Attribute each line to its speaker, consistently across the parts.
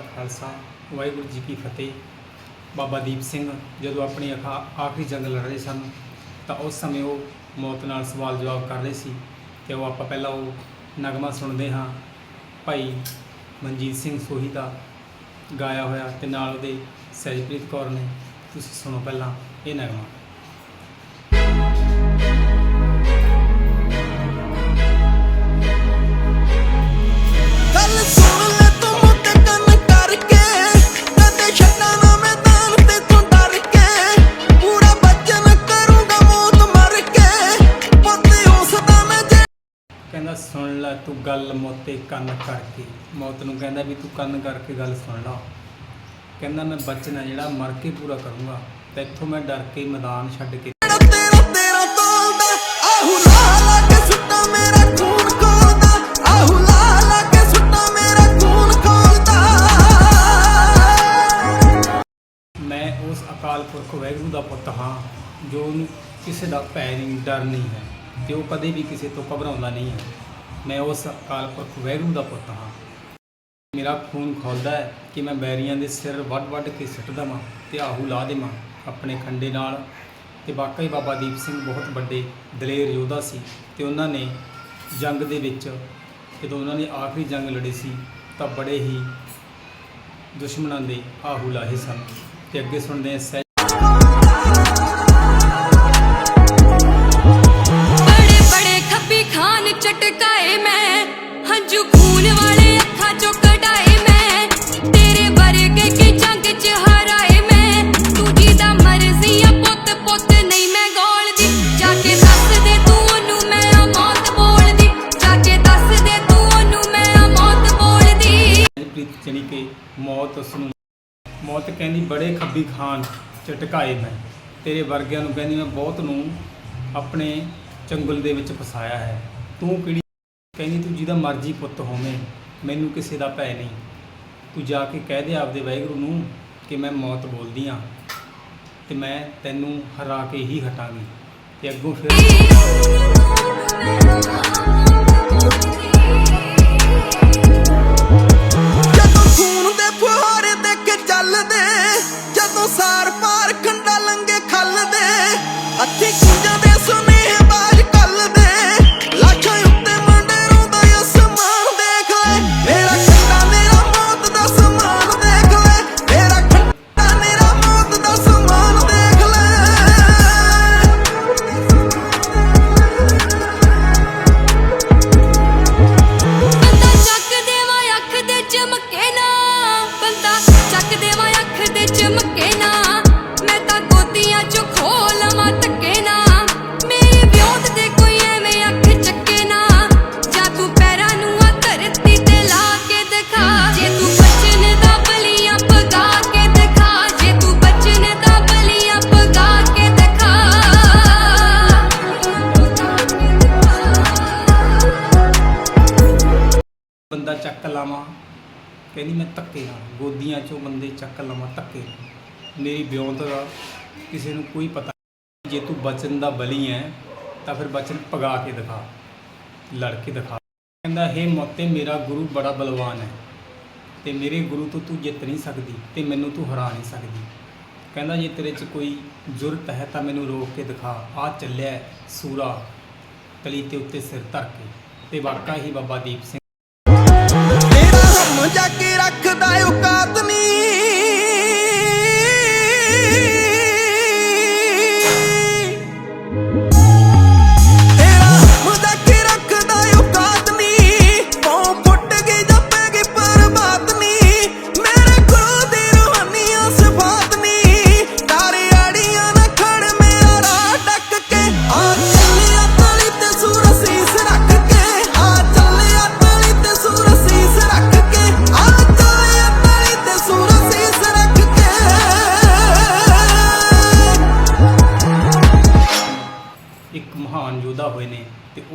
Speaker 1: ਖਾਲਸਾ, ਵਾਹਿਗੁਰੂ ਜੀ ਕੀ ਫਤਿਹ। ਬਾਬਾ ਦੀਪ ਸਿੰਘ ਜਦੋਂ ਆਪਣੀ ਆਖਾ- ਆਖਰੀ ਜੰਗ ਲੜ ਰਹੇ ਸਨ, ਤਾਂ ਉਸ ਸਮੇਂ ਉਹ ਮੌਤ ਨਾਲ ਸਵਾਲ ਜਵਾਬ ਕਰ ਰਹੇ ਸੀ ਤੇ ਉਹ ਆਪਾਂ ਪਹਿਲਾਂ ਉਹ ਨਗਮਾ ਸੁਣਦੇ ਹਾਂ। ਭਾਈ ਮਨਜੀਤ ਸਿੰਘ ਸੋਹੀ ਦਾ ਗਾਇਆ ਹੋਇਆ ਤੇ ਨਾਲ ਉਹਦੇ ਸਹਿਜਪ੍ਰੀਤ ਕੌਰ ਨੇ। ਤੁਸੀਂ ਸੁਣੋ ਪਹਿਲਾਂ ਇਹ ਨਗਮਾ।
Speaker 2: ਸੁਣ ਤੂੰ
Speaker 1: ਗੱਲ ਮੋਤੇ ਕੰਨ ਕਰਕੇ। ਮੌਤ ਨੂੰ ਕਹਿੰਦਾ ਵੀ ਤੂੰ ਕੰਨ ਕਰਕੇ ਗੱਲ ਸੁਣ ਲਾ। ਕਹਿੰਦਾ ਮੈਂ ਬਚਨ ਜਿਹੜਾ ਮਰ ਕੇ ਪੂਰਾ ਕਰੂੰਗਾ। ਤੇ ਇੱਥੋਂ ਮੈਂ ਡਰ ਕੇ ਮੈਦਾਨ ਛੱਡ ਕੇ ਮੈਂ ਉਸ ਅਕਾਲ ਪੁਰਖ ਵਾਹਿਗੁਰੂ ਦਾ ਪੁੱਤ ਹਾਂ, ਜੋ ਉਹਨੂੰ ਕਿਸੇ ਦਾ ਭੈ ਨਹੀਂ, ਡਰ ਨਹੀਂ ਹੈ। ਤੇ ਉਹ ਕਦੇ ਵੀ ਕਿਸੇ ਤੋਂ ਘਬਰਾਉਂਦਾ ਨਹੀਂ ਹੈ। ਮੈਂ ਉਸ ਅਕਾਲ ਪੁਰਖ ਵਾਹਿਗੁਰੂ ਦਾ ਪੁੱਤ ਹਾਂ। ਮੇਰਾ ਖੂਨ ਖੋਲਦਾ ਹੈ ਕਿ ਮੈਂ ਬੈਰੀਆਂ ਦੇ ਸਿਰ ਵੱਢ ਵੱਢ ਕੇ ਸਿੱਟ ਦੇਵਾਂ ਤੇ ਆਹੂ ਲਾ ਦੇਵਾਂ। ਆਪਣੇ ਖੰਡੇ ਨਾਲ ਤੇ ਵਾਕਈ ਬਾਬਾ ਦੀਪ ਸਿੰਘ ਬਹੁਤ ਵੱਡੇ ਦਲੇਰ ਯੋਧਾ ਸੀ ਤੇ ਉਹਨਾਂ ਨੇ ਜੰਗ ਦੇ ਵਿੱਚ ਜਦੋਂ ਉਹਨਾਂ ਨੇ ਆਖਰੀ ਜੰਗ ਲੜੀ ਸੀ ਤਾਂ ਬੜੇ ਹੀ ਦੁਸ਼ਮਣਾਂ ਦੇ ਆਹੂ ਲਾਹੇ ਸਨ ਤੇ ਅੱਗੇ ਸੁਣਦੇ ਹਾਂ
Speaker 3: ਮੌਤ
Speaker 1: ਨੂੰ ਮੌਤ ਕਹਿੰਦੀ, ਬੜੇ ਖੱਬੀ ਖਾਨ ਚਟਕਾਏ ਮੈਂ। ਤੇਰੇ ਵਰਗਿਆਂ ਨੂੰ ਕਹਿੰਦੀ, ਮੈਂ ਬਹੁਤ ਨੂੰ ਆਪਣੇ ਚੰਗਲ ਦੇ ਵਿੱਚ ਫਸਾਇਆ ਹੈ। ਤੂੰ ਕਿਹੜੀ ਕਹਿੰਦੀ, ਤੂੰ ਜਿਹਦਾ ਮਰਜ਼ੀ ਪੁੱਤ ਹੋਵੇਂ, ਮੈਨੂੰ ਕਿਸੇ ਦਾ ਭੈ ਨਹੀਂ। ਤੂੰ ਜਾ ਕੇ ਕਹਿ ਦੇ ਆਪਦੇ ਵਾਹਿਗੁਰੂ ਨੂੰ ਕਿ ਮੈਂ ਮੌਤ ਬੋਲਦੀ ਆ ਤੇ ਮੈਂ ਤੈਨੂੰ ਹਰਾ ਕੇ ਹੀ ਹਟਾਂਗੀ ਤੇ ਅੱਗੋਂ ਫਿਰ
Speaker 2: A quem te
Speaker 3: dança ਚੱਕ
Speaker 1: ਲਾਵਾਂ। ਕਹਿੰਦੀ ਮੈਂ ਧੱਕੇ ਨਾਲ, ਗੋਦੀਆਂ ਚੋਂ ਬੰਦੇ ਚੱਕ ਲਵਾਂ, ਧੱਕੇ ਨਾਲ। ਮੇਰੀ ਵਿਉਂਤ ਦਾ ਕਿਸੇ ਨੂੰ ਕੋਈ ਪਤਾ ਨਹੀਂ। ਜੇ ਤੂੰ ਬਚਨ ਦਾ ਬਲੀ ਹੈ ਤਾਂ ਫਿਰ ਬਚਨ ਪਗਾ ਕੇ ਦਿਖਾ, ਲੜ ਕੇ ਦਿਖਾ। ਕਹਿੰਦਾ, ਹੇ ਮੋਤੇ, ਮੇਰਾ ਗੁਰੂ ਬੜਾ ਬਲਵਾਨ ਹੈ ਤੇ ਮੇਰੇ ਗੁਰੂ ਤੋਂ ਤੂੰ ਜਿੱਤ ਨਹੀਂ ਸਕਦੀ, ਤੇ ਮੈਨੂੰ ਤੂੰ ਹਰਾ ਨਹੀਂ ਸਕਦੀ। ਕਹਿੰਦਾ, ਜੇ ਤੇਰੇ 'ਚ ਕੋਈ ਜ਼ੁਰਤ ਹੈ, ਤਾਂ ਮੈਨੂੰ ਰੋਕ ਕੇ ਦਿਖਾ। ਆ ਚੱਲਿਆ ਸੂਰਾ, ਕਲੀ ਤੇ ਉੱਤੇ ਸਿਰ ਧਰ ਕੇ। ਤੇ ਵਾਕਾ ਹੀ ਬਾਬਾ ਦੀਪ ਸਿੰਘ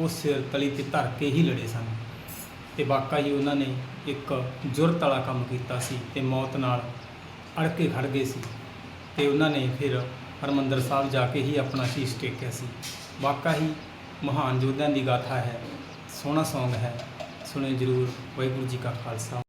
Speaker 1: ਉਹ ਸਿਰ ਤਲੀ ਤੇ ਧਰ ਕੇ ਹੀ ਲੜੇ ਸਨ। ਤੇ ਵਾਕਈ ਹੀ ਉਹਨਾਂ ਨੇ ਇੱਕ ਜੁਰਤ ਵਾਲਾ ਕੰਮ ਕੀਤਾ ਸੀ ਤੇ ਮੌਤ ਨਾਲ ਅੜ ਕੇ ਖੜ ਗਏ ਸੀ। ਤੇ ਉਹਨਾਂ ਨੇ ਫਿਰ ਹਰਮੰਦਰ ਸਾਹਿਬ ਜਾ ਕੇ ਹੀ ਆਪਣਾ ਸ਼ੀਸ਼ ਟੇਕਿਆ ਸੀ। ਵਾਕਈ ਹੀ ਮਹਾਨ ਯੋਧਿਆਂ ਦੀ ਗਾਥਾ ਹੈ, ਸੋਹਣਾ ਸੌਂਗ ਹੈ, ਸੁਣਿਓ ਜਰੂਰ ਵਾਹਿਗੁਰੂ ਜੀ ਕਾ ਖਾਲਸਾ।